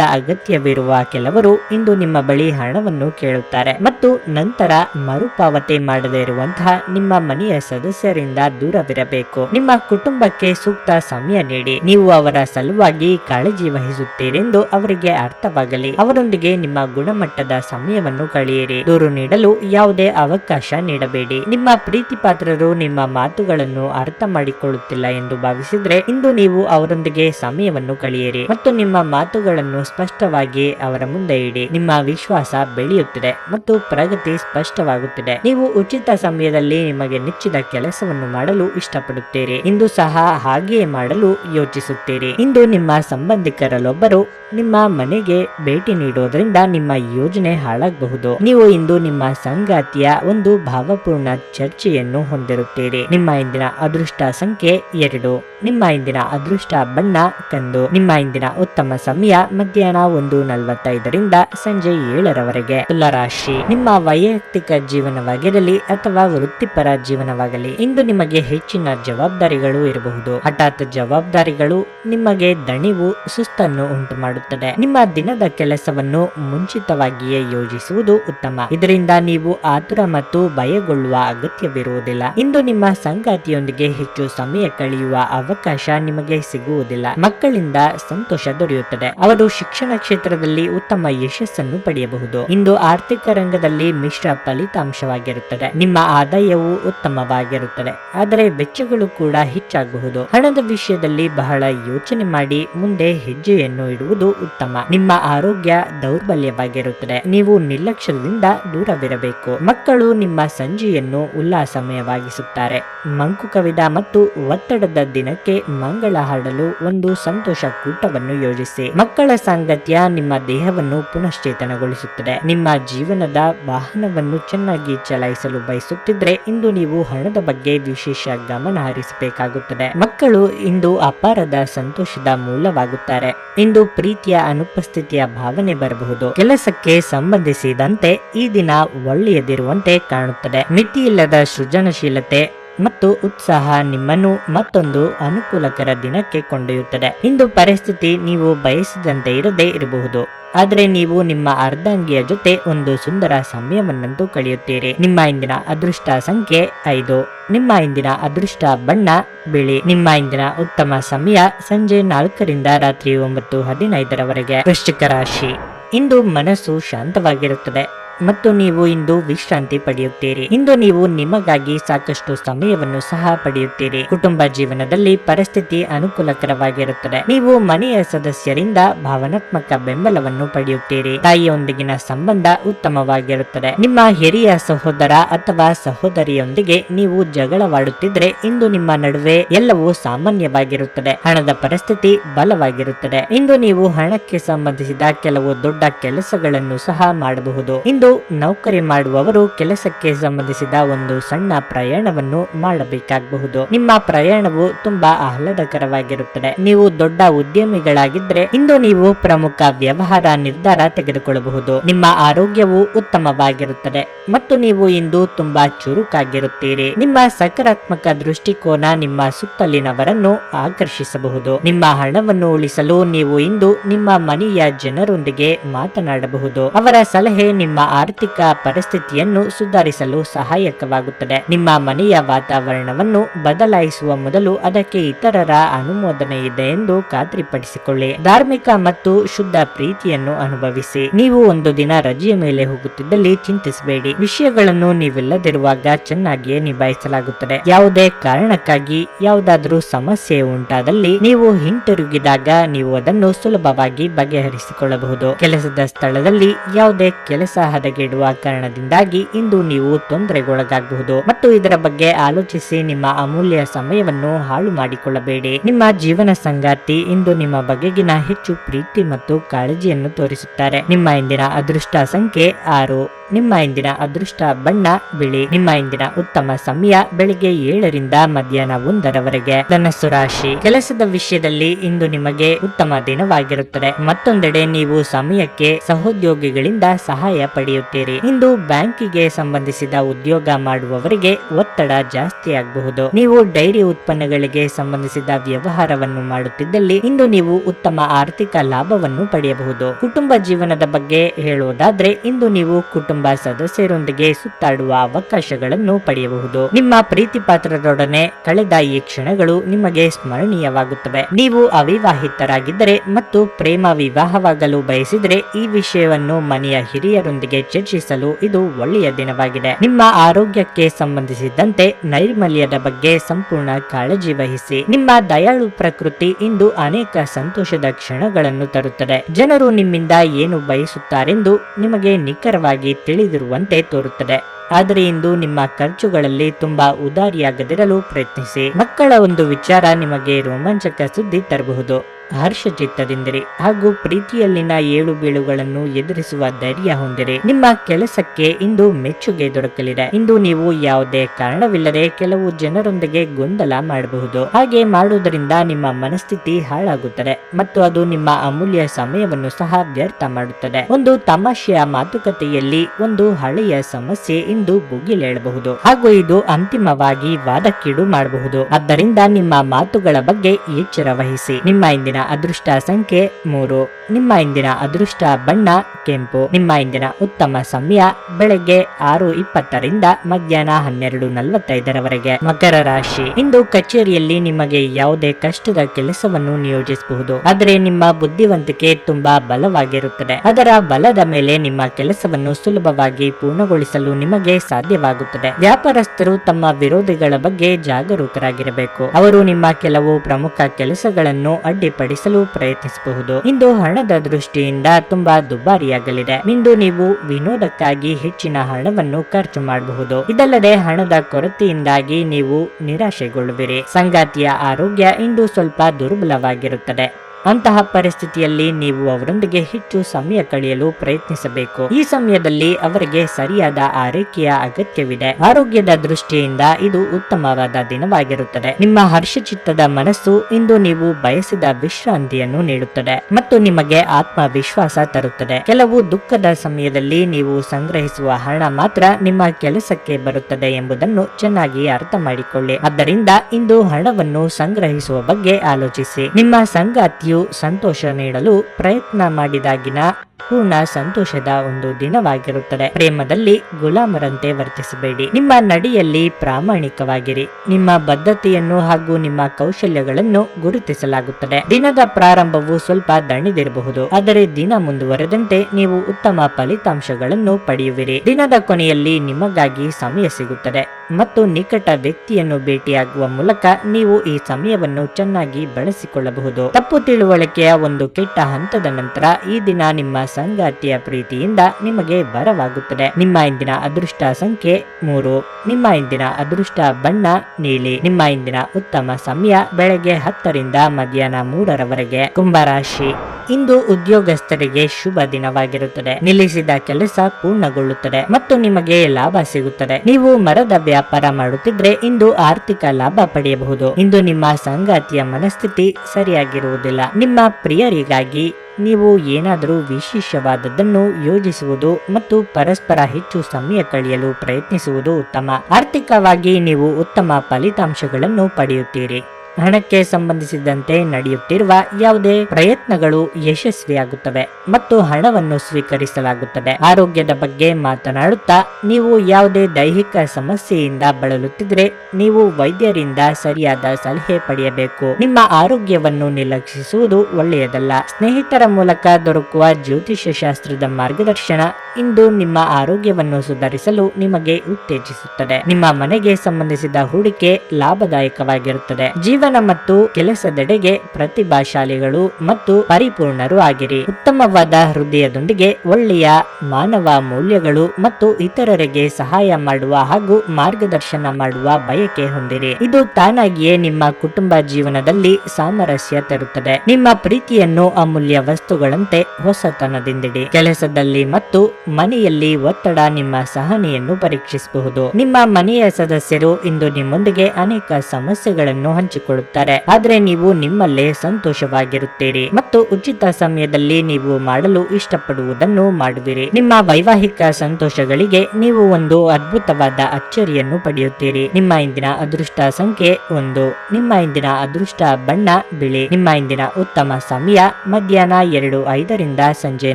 ಅಗತ್ಯವಿರುವ ಕೆಲವರು ಇಂದು ನಿಮ್ಮ ಬಳಿ ಹಣವನ್ನು ಕೇಳುತ್ತಾರೆ ಮತ್ತು ನಂತರ ಮರುಪಾವತಿ ಮಾಡದೇ ಇರುವಂತಹ ನಿಮ್ಮ ಮನೆಯ ಸದಸ್ಯರಿಂದ ದೂರವಿರಬೇಕು. ನಿಮ್ಮ ಕುಟುಂಬಕ್ಕೆ ಸೂಕ್ತ ಸಮಯ ನೀಡಿ. ನೀವು ಅವರ ಸಲುವಾಗಿ ಕಾಳಜಿ ವಹಿಸುತ್ತೀರೆಂದು ಅವರಿಗೆ ಅರ್ಥವಾಗಲಿ. ಅವರೊಂದಿಗೆ ನಿಮ್ಮ ಗುಣಮಟ್ಟದ ಸಮಯವನ್ನು ಕಳೆಯಿರಿ. ದೂರು ನೀಡಲು ಯಾವುದೇ ಅವಕಾಶ ನೀಡಬೇಡಿ. ನಿಮ್ಮ ಪ್ರೀತಿಪಾತ್ರರು ನಿಮ್ಮ ಮಾತುಗಳನ್ನು ಅರ್ಥ ಮಾಡಿಕೊಳ್ಳುತ್ತಿಲ್ಲ ಎಂದು ಭಾವಿಸಿದ್ರೆ ಇಂದು ನೀವು ಅವರೊಂದಿಗೆ ಸಮಯವನ್ನು ಕಳೆಯಿರಿ ಮತ್ತು ನಿಮ್ಮ ಮಾತುಗಳನ್ನು ಸ್ಪಷ್ಟವಾಗಿ ಅವರ ಮುಂದೆ ಇಡಿ. ನಿಮ್ಮ ವಿಶ್ವಾಸ ಬೆಳೆಯುತ್ತಿದೆ ಮತ್ತು ಪ್ರಗತಿ ಸ್ಪಷ್ಟವಾಗುತ್ತಿದೆ. ನೀವು ಉಚಿತ ಸಮಯದಲ್ಲಿ ನಿಮಗೆ ನೆಚ್ಚಿದ ಕೆಲಸವನ್ನು ಮಾಡಲು ಇಷ್ಟಪಡುತ್ತೀರಿ. ಇಂದು ಸಹ ಹಾಗೆಯೇ ಮಾಡಲು ಯೋಚಿಸುತ್ತೀರಿ. ಇಂದು ನಿಮ್ಮ ಸಂಬಂಧಿಕರಲ್ಲೊಬ್ಬರು ನಿಮ್ಮ ಮನೆಗೆ ಭೇಟಿ ನೀಡುವುದರಿಂದ ನಿಮ್ಮ ಯೋಜನೆ ಹಾಳಾಗಬಹುದು. ನೀವು ಇಂದು ನಿಮ್ಮ ಸಂಗಾತಿಯ ಒಂದು ಭಾವಪೂರ್ಣ ಚರ್ಚೆಯನ್ನು ಹೊಂದಿರುತ್ತೀರಿ. ನಿಮ್ಮ ಇಂದಿನ ಅದೃಷ್ಟ ಸಂಖ್ಯೆ ಎರಡು. ನಿಮ್ಮ ಇಂದಿನ ಅದೃಷ್ಟ ಬಣ್ಣ ಕಂದು. ನಿಮ್ಮ ಇಂದಿನ ಉತ್ತಮ ಸಮಯ ಮಧ್ಯಾಹ್ನ ಒಂದು ನಲವತ್ತೈದರಿಂದ ಸಂಜೆ ಏಳರವರೆಗೆ. ತುಲಾರಾಶಿ ನಿಮ್ಮ ವೈಯಕ್ತಿಕ ಜೀವನವಾಗಿರಲಿ ಅಥವಾ ವೃತ್ತಿಪರ ಜೀವನವಾಗಲಿ, ಇಂದು ನಿಮಗೆ ಹೆಚ್ಚಿನ ಜವಾಬ್ದಾರಿಗಳು ಇರಬಹುದು. ಹಠಾತ್ ಜವಾಬ್ದಾರಿಗಳು ನಿಮಗೆ ದಣಿವು, ಸುಸ್ತನ್ನು ಉಂಟು ಮಾಡುತ್ತದೆ ನಿಮ್ಮ ದಿನದ ಕೆಲಸವನ್ನು ಮುಂಚಿತವಾಗಿಯೇ ಯೋಜಿಸುವುದು ಉತ್ತಮ. ಇದರಿಂದ ನೀವು ಆತುರ ಮತ್ತು ಭಯಗೊಳ್ಳುವ ಅಗತ್ಯವಿರುವುದಿಲ್ಲ. ಇಂದು ನಿಮ್ಮ ಸಂಗಾತಿಯೊಂದಿಗೆ ಹೆಚ್ಚು ಸಮಯ ಕಳೆಯುವ ಅವಕಾಶ ನಿಮಗೆ ಸಿಗುವುದಿಲ್ಲ. ಮಕ್ಕಳಿಂದ ಸಂತೋಷ ದೊರೆಯುತ್ತದೆ. ಅವರು ಶಿಕ್ಷಣ ಕ್ಷೇತ್ರದಲ್ಲಿ ಉತ್ತಮ ಯಶಸ್ಸನ್ನು ಪಡೆಯಬಹುದು. ಇಂದು ಆರ್ಥಿಕ ರಂಗದಲ್ಲಿ ಮಿಶ್ರ ಫಲಿತಾಂಶವಾಗಿರುತ್ತದೆ. ನಿಮ್ಮ ಆದಾಯವು ಉತ್ತಮವಾಗಿರುತ್ತದೆ. ಆದರೆ ವೆಚ್ಚಗಳು ಕೂಡ ಹೆಚ್ಚಾಗಬಹುದು. ಹಣದ ವಿಷಯದಲ್ಲಿ ಬಹಳ ಯೋಚನೆ ಮಾಡಿ ಮುಂದೆ ಹೆಜ್ಜೆಯನ್ನು ಇಡುವುದು ಉತ್ತಮ. ನಿಮ್ಮ ಆರೋಗ್ಯ ದೌರ್ಬಲ್ಯವಾಗಿರುತ್ತದೆ. ನೀವು ನಿರ್ಲಕ್ಷ್ಯದಿಂದ ದೂರವಿರಬೇಕು. ಮಕ್ಕಳು ನಿಮ್ಮ ಸಂಜೆಯನ್ನು ಉಲ್ಲಾಸಮಯವಾಗಿಸುತ್ತಾರೆ. ಮಂಕು ಕವಿದ ಮತ್ತು ಒತ್ತಡದ ದಿನಕ್ಕೆ ಮಂಗಳ ಹಾಡಲು ಒಂದು ಸಂತೋಷ ಕೂಟವನ್ನು ಯೋಜಿಸಿ. ಮಕ್ಕಳ ಸಾಂಗತ್ಯ ನಿಮ್ಮ ದೇಹವನ್ನು ಪುನಶ್ಚೇತನಗೊಳಿಸುತ್ತದೆ. ನಿಮ್ಮ ಜೀವನದ ವಾಹನವನ್ನು ಚೆನ್ನಾಗಿ ಚಲಾಯಿಸಲು ಬಯಸುತ್ತಿದ್ರೆ ಇಂದು ನೀವು ಹಣದ ಬಗ್ಗೆ ವಿಶೇಷ ಗಮನ ಹರಿಸಬೇಕಾಗುತ್ತದೆ. ಮಕ್ಕಳು ಇಂದು ಅಪಾರದ ಸಂತೋಷದ ಮೂಲವಾಗುತ್ತಾರೆ. ಇಂದು ಪ್ರೀತಿಯ ಅನುಪಸ್ಥಿತಿಯ ಭಾವನೆ ಬರಬಹುದು. ಕೆಲಸಕ್ಕೆ ಸಂಬಂಧಿಸಿದಂತೆ ಈ ದಿನ ಒಳ್ಳೆಯದಿರುವಂತೆ ಕಾಣುತ್ತದೆ. ಮಿತಿಯಿಲ್ಲದ ಸೃಜನಶೀಲತೆ ಮತ್ತು ಉತ್ಸಾಹ ನಿಮ್ಮನ್ನು ಮತ್ತೊಂದು ಅನುಕೂಲಕರ ದಿನಕ್ಕೆ ಕೊಂಡೊಯ್ಯುತ್ತದೆ. ಇಂದು ಪರಿಸ್ಥಿತಿ ನೀವು ಬಯಸಿದಂತೆ ಇರದೇ ಇರಬಹುದು. ಆದರೆ ನೀವು ನಿಮ್ಮ ಅರ್ಧಾಂಗಿಯ ಜೊತೆ ಒಂದು ಸುಂದರ ಸಮಯವನ್ನಂತೂ ಕಳೆಯುತ್ತೀರಿ. ನಿಮ್ಮ ಇಂದಿನ ಅದೃಷ್ಟ ಸಂಖ್ಯೆ ಐದು. ನಿಮ್ಮ ಇಂದಿನ ಅದೃಷ್ಟ ಬಣ್ಣ ಬಿಳಿ. ನಿಮ್ಮ ಇಂದಿನ ಉತ್ತಮ ಸಮಯ ಸಂಜೆ ನಾಲ್ಕರಿಂದ ರಾತ್ರಿ ಒಂಬತ್ತು ಹದಿನೈದರವರೆಗೆ. ವೃಶ್ಚಿಕ ರಾಶಿ. ಇಂದು ಮನಸ್ಸು ಶಾಂತವಾಗಿರುತ್ತದೆ. ಮತ್ತು ನೀವು ಇಂದು ವಿಶ್ರಾಂತಿ ಪಡೆಯುತ್ತೀರಿ. ಇಂದು ನೀವು ನಿಮಗಾಗಿ ಸಾಕಷ್ಟು ಸಮಯವನ್ನು ಸಹ ಪಡೆಯುತ್ತೀರಿ. ಕುಟುಂಬ ಜೀವನದಲ್ಲಿ ಪರಿಸ್ಥಿತಿ ಅನುಕೂಲಕರವಾಗಿರುತ್ತದೆ. ನೀವು ಮನೆಯ ಸದಸ್ಯರಿಂದ ಭಾವನಾತ್ಮಕ ಬೆಂಬಲವನ್ನು ಪಡೆಯುತ್ತೀರಿ. ತಾಯಿಯೊಂದಿಗಿನ ಸಂಬಂಧ ಉತ್ತಮವಾಗಿರುತ್ತದೆ. ನಿಮ್ಮ ಹಿರಿಯ ಸಹೋದರ ಅಥವಾ ಸಹೋದರಿಯೊಂದಿಗೆ ನೀವು ಜಗಳವಾಡುತ್ತಿದ್ರೆ ಇಂದು ನಿಮ್ಮ ನಡುವೆ ಎಲ್ಲವೂ ಸಾಮಾನ್ಯವಾಗಿರುತ್ತದೆ. ಹಣದ ಪರಿಸ್ಥಿತಿ ಬಲವಾಗಿರುತ್ತದೆ. ಇಂದು ನೀವು ಹಣಕ್ಕೆ ಸಂಬಂಧಿಸಿದ ಕೆಲವು ದೊಡ್ಡ ಕೆಲಸಗಳನ್ನು ಸಹ ಮಾಡಬಹುದು. ಇಂದು ನೌಕರಿ ಮಾಡುವವರು ಕೆಲಸಕ್ಕೆ ಸಂಬಂಧಿಸಿದ ಒಂದು ಸಣ್ಣ ಪ್ರಯಾಣವನ್ನು ಮಾಡಬೇಕಾಗಬಹುದು. ನಿಮ್ಮ ಪ್ರಯಾಣವು ತುಂಬಾ ಆಹ್ಲಾದಕರವಾಗಿರುತ್ತದೆ. ನೀವು ದೊಡ್ಡ ಉದ್ಯಮಿಗಳಾಗಿದ್ರೆ ಇಂದು ನೀವು ಪ್ರಮುಖ ವ್ಯವಹಾರ ನಿರ್ಧಾರ ತೆಗೆದುಕೊಳ್ಳಬಹುದು. ನಿಮ್ಮ ಆರೋಗ್ಯವು ಉತ್ತಮವಾಗಿರುತ್ತದೆ ಮತ್ತು ನೀವು ಇಂದು ತುಂಬಾ ಚುರುಕಾಗಿರುತ್ತೀರಿ. ನಿಮ್ಮ ಸಕಾರಾತ್ಮಕ ದೃಷ್ಟಿಕೋನ ನಿಮ್ಮ ಸುತ್ತಲಿನವರನ್ನು ಆಕರ್ಷಿಸಬಹುದು. ನಿಮ್ಮ ಹಣವನ್ನು ಉಳಿಸಲು ನೀವು ಇಂದು ನಿಮ್ಮ ಮನೆಯ ಜನರೊಂದಿಗೆ ಮಾತನಾಡಬಹುದು. ಅವರ ಸಲಹೆ ನಿಮ್ಮ ಆರ್ಥಿಕ ಪರಿಸ್ಥಿತಿಯನ್ನು ಸುಧಾರಿಸಲು ಸಹಾಯಕವಾಗುತ್ತದೆ. ನಿಮ್ಮ ಮನೆಯ ವಾತಾವರಣವನ್ನು ಬದಲಾಯಿಸುವ ಮೊದಲು ಅದಕ್ಕೆ ಇತರರ ಅನುಮೋದನೆ ಇದೆ ಎಂದು ಖಾತ್ರಿಪಡಿಸಿಕೊಳ್ಳಿ. ಧಾರ್ಮಿಕ ಮತ್ತು ಶುದ್ಧ ಪ್ರೀತಿಯನ್ನು ಅನುಭವಿಸಿ. ನೀವು ಒಂದು ದಿನ ರಜೆಯ ಮೇಲೆ ಹೋಗುತ್ತಿದ್ದಲ್ಲಿ ಚಿಂತಿಸಬೇಡಿ. ವಿಷಯಗಳನ್ನು ನೀವಿಲ್ಲದಿರುವಾಗ ಚೆನ್ನಾಗಿಯೇ ನಿಭಾಯಿಸಲಾಗುತ್ತದೆ. ಯಾವುದೇ ಕಾರಣಕ್ಕಾಗಿ ಯಾವುದಾದ್ರೂ ಸಮಸ್ಯೆ ಉಂಟಾದಲ್ಲಿ ನೀವು ಹಿಂತಿರುಗಿದಾಗ ನೀವು ಅದನ್ನು ಸುಲಭವಾಗಿ ಬಗೆಹರಿಸಿಕೊಳ್ಳಬಹುದು. ಕೆಲಸದ ಸ್ಥಳದಲ್ಲಿ ಯಾವುದೇ ಕೆಲಸ ಹದ ಹದಗೆಡುವ ಕಾರಣದಿಂದಾಗಿ ಇಂದು ನೀವು ತೊಂದರೆಗೊಳಗಾಗಬಹುದು. ಮತ್ತು ಇದರ ಬಗ್ಗೆ ಆಲೋಚಿಸಿ ನಿಮ್ಮ ಅಮೂಲ್ಯ ಸಮಯವನ್ನು ಹಾಳು ಮಾಡಿಕೊಳ್ಳಬೇಡಿ. ನಿಮ್ಮ ಜೀವನ ಸಂಗಾತಿ ಇಂದು ನಿಮ್ಮ ಬಗೆಗಿನ ಹೆಚ್ಚು ಪ್ರೀತಿ ಮತ್ತು ಕಾಳಜಿಯನ್ನು ತೋರಿಸುತ್ತಾರೆ. ನಿಮ್ಮ ಇಂದಿನ ಅದೃಷ್ಟ ಸಂಖ್ಯೆ ಆರು. ನಿಮ್ಮ ಇಂದಿನ ಅದೃಷ್ಟ ಬಣ್ಣ, ಬಿಳಿ. ನಿಮ್ಮ ಇಂದಿನ ಉತ್ತಮ ಸಮಯ ಬೆಳಿಗ್ಗೆ ಏಳರಿಂದ ಮಧ್ಯಾಹ್ನ ಒಂದರವರೆಗೆ. ಧನಸ್ಸು ರಾಶಿ. ಕೆಲಸದ ವಿಷಯದಲ್ಲಿ ಇಂದು ನಿಮಗೆ ಉತ್ತಮ ದಿನವಾಗಿರುತ್ತದೆ. ಮತ್ತೊಂದೆಡೆ ನೀವು ಸಮಯಕ್ಕೆ ಸಹೋದ್ಯೋಗಿಗಳಿಂದ ಸಹಾಯ ಪಡೆಯುತ್ತೀರಿ. ಇಂದು ಬ್ಯಾಂಕಿಗೆ ಸಂಬಂಧಿಸಿದ ಉದ್ಯೋಗ ಮಾಡುವವರಿಗೆ ಒತ್ತಡ ಜಾಸ್ತಿ ಆಗಬಹುದು. ನೀವು ಡೈರಿ ಉತ್ಪನ್ನಗಳಿಗೆ ಸಂಬಂಧಿಸಿದ ವ್ಯವಹಾರವನ್ನು ಮಾಡುತ್ತಿದ್ದಲ್ಲಿ ಇಂದು ನೀವು ಉತ್ತಮ ಆರ್ಥಿಕ ಲಾಭವನ್ನು ಪಡೆಯಬಹುದು. ಕುಟುಂಬ ಜೀವನದ ಬಗ್ಗೆ ಹೇಳುವುದಾದ್ರೆ, ಇಂದು ನೀವು ಕುಟುಂಬ ಸದಸ್ಯರೊಂದಿಗೆ ಸುತ್ತಾಡುವ ಅವಕಾಶಗಳನ್ನು ಪಡೆಯಬಹುದು. ನಿಮ್ಮ ಪ್ರೀತಿ ಪಾತ್ರರೊಡನೆ ಕಳೆದ ಈ ಕ್ಷಣಗಳು ನಿಮಗೆ ಸ್ಮರಣೀಯವಾಗುತ್ತವೆ. ನೀವು ಅವಿವಾಹಿತರಾಗಿದ್ದರೆ ಮತ್ತು ಪ್ರೇಮ ವಿವಾಹವಾಗಲು ಬಯಸಿದರೆ ಈ ವಿಷಯವನ್ನು ಮನೆಯ ಹಿರಿಯರೊಂದಿಗೆ ಚರ್ಚಿಸಲು ಇದು ಒಳ್ಳೆಯ ದಿನವಾಗಿದೆ. ನಿಮ್ಮ ಆರೋಗ್ಯಕ್ಕೆ ಸಂಬಂಧಿಸಿದಂತೆ ನೈರ್ಮಲ್ಯದ ಬಗ್ಗೆ ಸಂಪೂರ್ಣ ಕಾಳಜಿ ವಹಿಸಿ. ನಿಮ್ಮ ದಯಾಳು ಪ್ರಕೃತಿ ಇಂದು ಅನೇಕ ಸಂತೋಷದ ಕ್ಷಣಗಳನ್ನು ತರುತ್ತದೆ. ಜನರು ನಿಮ್ಮಿಂದ ಏನು ಬಯಸುತ್ತಾರೆಂದು ನಿಮಗೆ ನಿಖರವಾಗಿ ತಿಳಿದಿರುವಂತೆ ತೋರುತ್ತದೆ. ಆದರೆ ಇಂದು ನಿಮ್ಮ ಖರ್ಚುಗಳಲ್ಲಿ ತುಂಬಾ ಉದಾರಿಯಾಗದಿರಲು ಪ್ರಯತ್ನಿಸಿ. ಮಕ್ಕಳ ಒಂದು ವಿಚಾರ ನಿಮಗೆ ರೋಮಾಂಚಕ ಸುದ್ದಿ ತರಬಹುದು. ಹರ್ಷಚಿತ್ತದಿಂದಿರಿ ಹಾಗೂ ಪ್ರೀತಿಯಲ್ಲಿನ ಏಳು ಬೀಳುಗಳನ್ನು ಎದುರಿಸುವ ಧೈರ್ಯ ಹೊಂದಿರಿ. ನಿಮ್ಮ ಕೆಲಸಕ್ಕೆ ಇಂದು ಮೆಚ್ಚುಗೆ ದೊರಕಲಿದೆ. ಇಂದು ನೀವು ಯಾವುದೇ ಕಾರಣವಿಲ್ಲದೆ ಕೆಲವು ಜನರೊಂದಿಗೆ ಗೊಂದಲ ಮಾಡಬಹುದು. ಹಾಗೆ ಮಾಡುವುದರಿಂದ ನಿಮ್ಮ ಮನಸ್ಥಿತಿ ಹಾಳಾಗುತ್ತದೆ ಮತ್ತು ಅದು ನಿಮ್ಮ ಅಮೂಲ್ಯ ಸಮಯವನ್ನು ಸಹ ವ್ಯರ್ಥ ಮಾಡುತ್ತದೆ. ಒಂದು ತಮಾಷೆಯ ಮಾತುಕತೆಯಲ್ಲಿ ಒಂದು ಹಳೆಯ ಸಮಸ್ಯೆ ಇಂದು ಭುಗಿಲೇಳಬಹುದು ಹಾಗೂ ಇದು ಅಂತಿಮವಾಗಿ ವಾದಕ್ಕೀಡು ಮಾಡಬಹುದು. ಆದ್ದರಿಂದ ನಿಮ್ಮ ಮಾತುಗಳ ಬಗ್ಗೆ ಎಚ್ಚರ ವಹಿಸಿ. ನಿಮ್ಮ ಇಂದಿನ ಅದೃಷ್ಟ ಸಂಖ್ಯೆ ಮೂರು. ನಿಮ್ಮ ಇಂದಿನ ಅದೃಷ್ಟ ಬಣ್ಣ, ಕೆಂಪು. ನಿಮ್ಮ ಇಂದಿನ ಉತ್ತಮ ಸಮಯ ಬೆಳಗ್ಗೆ ಆರು ಇಪ್ಪತ್ತರಿಂದ ಮಧ್ಯಾಹ್ನ ಹನ್ನೆರಡು ನಲವತ್ತೈದರವರೆಗೆ. ಮಕರ ರಾಶಿ. ಇಂದು ಕಚೇರಿಯಲ್ಲಿ ನಿಮಗೆ ಯಾವುದೇ ಕಷ್ಟದ ಕೆಲಸವನ್ನು ನಿಯೋಜಿಸಬಹುದು. ಆದರೆ ನಿಮ್ಮ ಬುದ್ಧಿವಂತಿಕೆ ತುಂಬಾ ಬಲವಾಗಿರುತ್ತದೆ. ಅದರ ಬಲದ ಮೇಲೆ ನಿಮ್ಮ ಕೆಲಸವನ್ನು ಸುಲಭವಾಗಿ ಪೂರ್ಣಗೊಳಿಸಲು ನಿಮಗೆ ಸಾಧ್ಯವಾಗುತ್ತದೆ. ವ್ಯಾಪಾರಸ್ಥರು ತಮ್ಮ ವಿರೋಧಿಗಳ ಬಗ್ಗೆ ಜಾಗರೂಕರಾಗಿರಬೇಕು. ಅವರು ನಿಮ್ಮ ಕೆಲವು ಪ್ರಮುಖ ಕೆಲಸಗಳನ್ನು ಅಡ್ಡಿಪಡಿಸಲು ಪ್ರಯತ್ನಿಸಬಹುದು. ಇಂದು ಹಣದ ದೃಷ್ಟಿಯಿಂದ ತುಂಬಾ ದುಬಾರಿಯಾಗಲಿದೆ. ಇಂದು ನೀವು ವಿನೋದಕ್ಕಾಗಿ ಹೆಚ್ಚಿನ ಹಣವನ್ನು ಖರ್ಚು ಮಾಡಬಹುದು. ಇದಲ್ಲದೆ ಹಣದ ಕೊರತೆಯಿಂದಾಗಿ ನೀವು ನಿರಾಶೆಗೊಳ್ಳುವಿರಿ. ಸಂಗಾತಿಯ ಆರೋಗ್ಯ ಇಂದು ಸ್ವಲ್ಪ ದುರ್ಬಲವಾಗಿರುತ್ತದೆ. ಅಂತಹ ಪರಿಸ್ಥಿತಿಯಲ್ಲಿ ನೀವು ಅವರೊಂದಿಗೆ ಹೆಚ್ಚು ಸಮಯ ಕಳೆಯಲು ಪ್ರಯತ್ನಿಸಬೇಕು. ಈ ಸಮಯದಲ್ಲಿ ಅವರಿಗೆ ಸರಿಯಾದ ಆರೈಕೆಯ ಅಗತ್ಯವಿದೆ. ಆರೋಗ್ಯದ ದೃಷ್ಟಿಯಿಂದ ಇದು ಉತ್ತಮವಾದ ದಿನವಾಗಿರುತ್ತದೆ. ನಿಮ್ಮ ಹರ್ಷಚಿತ್ತದ ಮನಸ್ಸು ಇಂದು ನೀವು ಬಯಸಿದ ವಿಶ್ರಾಂತಿಯನ್ನು ನೀಡುತ್ತದೆ ಮತ್ತು ನಿಮಗೆ ಆತ್ಮವಿಶ್ವಾಸ ತರುತ್ತದೆ. ಕೆಲವು ದುಃಖದ ಸಮಯದಲ್ಲಿ ನೀವು ಸಂಗ್ರಹಿಸುವ ಹಣ ಮಾತ್ರ ನಿಮ್ಮ ಕೆಲಸಕ್ಕೆ ಬರುತ್ತದೆ ಎಂಬುದನ್ನು ಚೆನ್ನಾಗಿ ಅರ್ಥ ಮಾಡಿಕೊಳ್ಳಿ. ಆದ್ದರಿಂದ ಇಂದು ಹಣವನ್ನು ಸಂಗ್ರಹಿಸುವ ಬಗ್ಗೆ ಆಲೋಚಿಸಿ. ನಿಮ್ಮ ಸಂಗಾತಿಯು ಸಂತೋಷ ನೀಡಲು ಪ್ರಯತ್ನ ಮಾಡಿದಾಗಿನ ಪೂರ್ಣ ಸಂತೋಷದ ಒಂದು ದಿನವಾಗಿರುತ್ತದೆ. ಪ್ರೇಮದಲ್ಲಿ ಗುಲಾಮರಂತೆ ವರ್ತಿಸಬೇಡಿ. ನಿಮ್ಮ ನಡಿಯಲ್ಲಿ ಪ್ರಾಮಾಣಿಕವಾಗಿರಿ. ನಿಮ್ಮ ಬದ್ಧತೆಯನ್ನು ಹಾಗೂ ನಿಮ್ಮ ಕೌಶಲ್ಯಗಳನ್ನು ಗುರುತಿಸಲಾಗುತ್ತದೆ. ದಿನದ ಪ್ರಾರಂಭವು ಸ್ವಲ್ಪ ದಣಿದಿರಬಹುದು. ಆದರೆ ದಿನ ಮುಂದುವರೆದಂತೆ ನೀವು ಉತ್ತಮ ಫಲಿತಾಂಶಗಳನ್ನು ಪಡೆಯುವಿರಿ. ದಿನದ ಕೊನೆಯಲ್ಲಿ ನಿಮಗಾಗಿ ಸಮಯ ಸಿಗುತ್ತದೆ. ಮತ್ತು ನಿಕಟ ವ್ಯಕ್ತಿಯನ್ನು ಭೇಟಿಯಾಗುವ ಮೂಲಕ ನೀವು ಈ ಸಮಯವನ್ನು ಚೆನ್ನಾಗಿ ಬಳಸಿಕೊಳ್ಳಬಹುದು. ತಪ್ಪು ತಿಳುವಳಿಕೆಯ ಒಂದು ಕೆಟ್ಟ ಹಂತದ ನಂತರ ಈ ದಿನ ನಿಮ್ಮ ಸಂಗಾತಿಯ ಪ್ರೀತಿಯಿಂದ ನಿಮಗೆ ಬರವಾಗುತ್ತದೆ. ನಿಮ್ಮ ಇಂದಿನ ಅದೃಷ್ಟ ಸಂಖ್ಯೆ ಮೂರು. ನಿಮ್ಮ ಇಂದಿನ ಅದೃಷ್ಟ ಬಣ್ಣ ನೀಲಿ. ನಿಮ್ಮ ಇಂದಿನ ಉತ್ತಮ ಸಮಯ ಬೆಳಗ್ಗೆ ಹತ್ತರಿಂದ ಮಧ್ಯಾಹ್ನ ಮೂರರವರೆಗೆ. ಕುಂಭರಾಶಿ. ಇಂದು ಉದ್ಯೋಗಸ್ಥರಿಗೆ ಶುಭ ದಿನವಾಗಿರುತ್ತದೆ. ನಿಲ್ಲಿಸಿದ ಕೆಲಸ ಪೂರ್ಣಗೊಳ್ಳುತ್ತದೆ ಮತ್ತು ನಿಮಗೆ ಲಾಭ ಸಿಗುತ್ತದೆ. ನೀವು ಮರದ ವ್ಯಾಪಾರ ಮಾಡುತ್ತಿದ್ರೆ ಇಂದು ಆರ್ಥಿಕ ಲಾಭ ಪಡೆಯಬಹುದು. ಇಂದು ನಿಮ್ಮ ಸಂಗಾತಿಯ ಮನಸ್ಥಿತಿ ಸರಿಯಾಗಿರುವುದಿಲ್ಲ. ನಿಮ್ಮ ಪ್ರಿಯರಿಗಾಗಿ ನೀವು ಏನಾದರೂ ವಿಶೇಷವಾದದ್ದನ್ನು ಯೋಜಿಸುವುದು ಮತ್ತು ಪರಸ್ಪರ ಹೆಚ್ಚು ಸಮಯ ಕಳೆಯಲು ಪ್ರಯತ್ನಿಸುವುದು ಉತ್ತಮ. ಆರ್ಥಿಕವಾಗಿ ನೀವು ಉತ್ತಮ ಫಲಿತಾಂಶಗಳನ್ನು ಪಡೆಯುತ್ತೀರಿ. ಹಣಕ್ಕೆ ಸಂಬಂಧಿಸಿದಂತೆ ನಡೆಯುತ್ತಿರುವ ಯಾವುದೇ ಪ್ರಯತ್ನಗಳು ಯಶಸ್ವಿಯಾಗುತ್ತವೆ ಮತ್ತು ಹಣವನ್ನು ಸ್ವೀಕರಿಸಲಾಗುತ್ತದೆ. ಆರೋಗ್ಯದ ಬಗ್ಗೆ ಮಾತನಾಡುತ್ತಾ, ನೀವು ಯಾವುದೇ ದೈಹಿಕ ಸಮಸ್ಯೆಯಿಂದ ಬಳಲುತ್ತಿದ್ರೆ ನೀವು ವೈದ್ಯರಿಂದ ಸರಿಯಾದ ಸಲಹೆ ಪಡೆಯಬೇಕು. ನಿಮ್ಮ ಆರೋಗ್ಯವನ್ನು ನಿರ್ಲಕ್ಷಿಸುವುದು ಒಳ್ಳೆಯದಲ್ಲ. ಸ್ನೇಹಿತರ ಮೂಲಕ ದೊರಕುವ ಜ್ಯೋತಿಷ್ಯ ಶಾಸ್ತ್ರದ ಮಾರ್ಗದರ್ಶನ ಇಂದು ನಿಮ್ಮ ಆರೋಗ್ಯವನ್ನು ಸುಧಾರಿಸಲು ನಿಮಗೆ ಉತ್ತೇಜಿಸುತ್ತದೆ. ನಿಮ್ಮ ಮನೆಗೆ ಸಂಬಂಧಿಸಿದ ಹೂಡಿಕೆ ಲಾಭದಾಯಕವಾಗಿರುತ್ತದೆ. ಜೀವನ ಜೀವನ ಮತ್ತು ಕೆಲಸದೆಡೆಗೆ ಪ್ರತಿಭಾಶಾಲಿಗಳು ಮತ್ತು ಪರಿಪೂರ್ಣರು ಆಗಿರಿ. ಉತ್ತಮವಾದ ಹೃದಯದೊಂದಿಗೆ ಒಳ್ಳೆಯ ಮಾನವ ಮೌಲ್ಯಗಳು ಮತ್ತು ಇತರರಿಗೆ ಸಹಾಯ ಮಾಡುವ ಹಾಗೂ ಮಾರ್ಗದರ್ಶನ ಮಾಡುವ ಬಯಕೆ ಹೊಂದಿರಿ. ಇದು ತಾನಾಗಿಯೇ ನಿಮ್ಮ ಕುಟುಂಬ ಜೀವನದಲ್ಲಿ ಸಾಮರಸ್ಯ ತರುತ್ತದೆ. ನಿಮ್ಮ ಪ್ರೀತಿಯನ್ನು ಅಮೂಲ್ಯ ವಸ್ತುಗಳಂತೆ ಹೊಸತನದಿಂದಿಡಿ. ಕೆಲಸದಲ್ಲಿ ಮತ್ತು ಮನೆಯಲ್ಲಿ ಒತ್ತಡ ನಿಮ್ಮ ಸಹನೆಯನ್ನು ಪರೀಕ್ಷಿಸಬಹುದು. ನಿಮ್ಮ ಮನೆಯ ಸದಸ್ಯರು ಇಂದು ನಿಮ್ಮೊಂದಿಗೆ ಅನೇಕ ಸಮಸ್ಯೆಗಳನ್ನು ಹಂಚಿಕೊಳ್ಳುತ್ತಾರೆ ಆದರೆ ನೀವು ನಿಮ್ಮಲ್ಲೇ ಸಂತೋಷವಾಗಿರುತ್ತೀರಿ. ಮತ್ತು ಉಚಿತ ಸಮಯದಲ್ಲಿ ನೀವು ಮಾಡಲು ಇಷ್ಟಪಡುವುದನ್ನು ಮಾಡುವಿರಿ. ನಿಮ್ಮ ವೈವಾಹಿಕ ಸಂತೋಷಗಳಿಗೆ ನೀವು ಒಂದು ಅದ್ಭುತವಾದ ಅಚ್ಚರಿಯನ್ನು ಪಡೆಯುತ್ತೀರಿ. ನಿಮ್ಮ ಇಂದಿನ ಅದೃಷ್ಟ ಸಂಖ್ಯೆ ಒಂದು. ನಿಮ್ಮ ಇಂದಿನ ಅದೃಷ್ಟ ಬಣ್ಣ ಬಿಳಿ. ನಿಮ್ಮ ಇಂದಿನ ಉತ್ತಮ ಸಮಯ ಮಧ್ಯಾಹ್ನ ಎರಡು ಐದರಿಂದ ಸಂಜೆ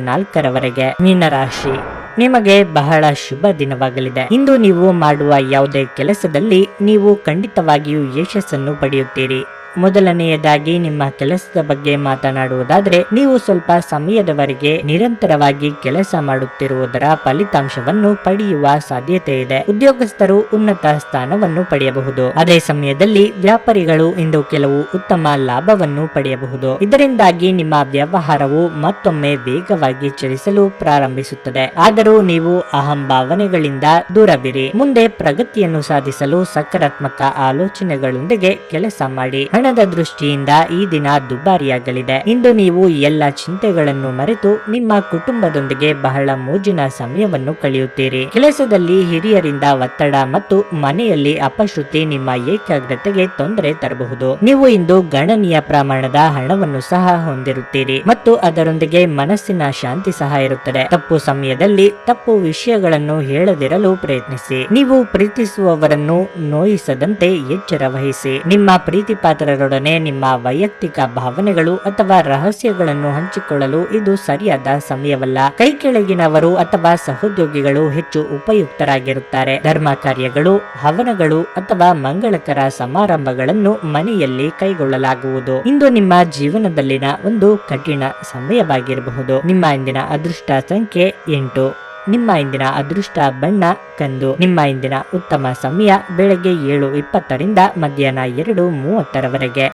ನಾಲ್ಕರವರೆಗೆ. ಮೀನರಾಶಿ. ನಿಮಗೆ ಬಹಳ ಶುಭ ದಿನವಾಗಲಿದೆ. ಇಂದು ನೀವು ಮಾಡುವ ಯಾವುದೇ ಕೆಲಸದಲ್ಲಿ ನೀವು ಖಂಡಿತವಾಗಿಯೂ ಯಶಸ್ಸನ್ನು ಪಡೆಯುತ್ತೀರಿ. ಮೊದಲನೆಯದಾಗಿ ನಿಮ್ಮ ಕೆಲಸದ ಬಗ್ಗೆ ಮಾತನಾಡುವುದಾದ್ರೆ, ನೀವು ಸ್ವಲ್ಪ ಸಮಯದವರೆಗೆ ನಿರಂತರವಾಗಿ ಕೆಲಸ ಮಾಡುತ್ತಿರುವುದರ ಫಲಿತಾಂಶವನ್ನು ಪಡೆಯುವ ಸಾಧ್ಯತೆ ಇದೆ ಉದ್ಯೋಗಸ್ಥರು ಉನ್ನತ ಸ್ಥಾನವನ್ನು ಪಡೆಯಬಹುದು. ಅದೇ ಸಮಯದಲ್ಲಿ ವ್ಯಾಪಾರಿಗಳು ಇಂದು ಕೆಲವು ಉತ್ತಮ ಲಾಭವನ್ನು ಪಡೆಯಬಹುದು. ಇದರಿಂದಾಗಿ ನಿಮ್ಮ ವ್ಯವಹಾರವು ಮತ್ತೊಮ್ಮೆ ವೇಗವಾಗಿ ಚಲಿಸಲು ಪ್ರಾರಂಭಿಸುತ್ತದೆ. ಆದರೂ ನೀವು ಅಹಂಭಾವನೆಗಳಿಂದ ದೂರವಿರಿ. ಮುಂದೆ ಪ್ರಗತಿಯನ್ನು ಸಾಧಿಸಲು ಸಕಾರಾತ್ಮಕ ಆಲೋಚನೆಗಳೊಂದಿಗೆ ಕೆಲಸ ಮಾಡಿ. ಹಣದ ದೃಷ್ಟಿಯಿಂದ ಈ ದಿನ ದುಬಾರಿಯಾಗಲಿದೆ. ಇಂದು ನೀವು ಎಲ್ಲ ಚಿಂತೆಗಳನ್ನು ಮರೆತು ನಿಮ್ಮ ಕುಟುಂಬದೊಂದಿಗೆ ಬಹಳ ಮೋಜಿನ ಸಮಯವನ್ನು ಕಳೆಯುತ್ತೀರಿ. ಕೆಲಸದಲ್ಲಿ ಹಿರಿಯರಿಂದ ಒತ್ತಡ ಮತ್ತು ಮನೆಯಲ್ಲಿ ಅಪಶ್ರುತಿ ನಿಮ್ಮ ಏಕಾಗ್ರತೆಗೆ ತೊಂದರೆ ತರಬಹುದು. ನೀವು ಇಂದು ಗಣನೀಯ ಪ್ರಮಾಣದ ಹಣವನ್ನು ಸಹ ಹೊಂದಿರುತ್ತೀರಿ ಮತ್ತು ಅದರೊಂದಿಗೆ ಮನಸ್ಸಿನ ಶಾಂತಿ ಸಹ ಇರುತ್ತದೆ. ತಪ್ಪು ಸಮಯದಲ್ಲಿ ತಪ್ಪು ವಿಷಯಗಳನ್ನು ಹೇಳದಿರಲು ಪ್ರಯತ್ನಿಸಿ. ನೀವು ಪ್ರೀತಿಸುವವರನ್ನು ನೋಯಿಸದಂತೆ ಎಚ್ಚರ ವಹಿಸಿ. ನಿಮ್ಮ ಪ್ರೀತಿ ಪಾತ್ರರೊಡನೆ ನಿಮ್ಮ ವೈಯಕ್ತಿಕ ಭಾವನೆಗಳು ಅಥವಾ ರಹಸ್ಯಗಳನ್ನು ಹಂಚಿಕೊಳ್ಳಲು ಇದು ಸರಿಯಾದ ಸಮಯವಲ್ಲ. ಕೈ ಕೆಳಗಿನವರು ಅಥವಾ ಸಹೋದ್ಯೋಗಿಗಳು ಹೆಚ್ಚು ಉಪಯುಕ್ತರಾಗಿರುತ್ತಾರೆ. ಧರ್ಮ ಕಾರ್ಯಗಳು, ಹವನಗಳು ಅಥವಾ ಮಂಗಳಕರ ಸಮಾರಂಭಗಳನ್ನು ಮನೆಯಲ್ಲಿ ಕೈಗೊಳ್ಳಲಾಗುವುದು. ಇಂದು ನಿಮ್ಮ ಜೀವನದಲ್ಲಿನ ಒಂದು ಕಠಿಣ ಸಮಯವಾಗಿರಬಹುದು. ನಿಮ್ಮ ಇಂದಿನ ಅದೃಷ್ಟ ಸಂಖ್ಯೆ ಎಂಟು. ನಿಮ್ಮ ಇಂದಿನ ಅದೃಷ್ಟ ಬಣ್ಣ ಕಂದು ನಿಮ್ಮ ಇಂದಿನ ಉತ್ತಮ ಸಮಯ ಬೆಳಗ್ಗೆ ಏಳು ಇಪ್ಪತ್ತರಿಂದ ಮಧ್ಯಾಹ್ನ ಎರಡು ಮೂವತ್ತರವರೆಗೆ.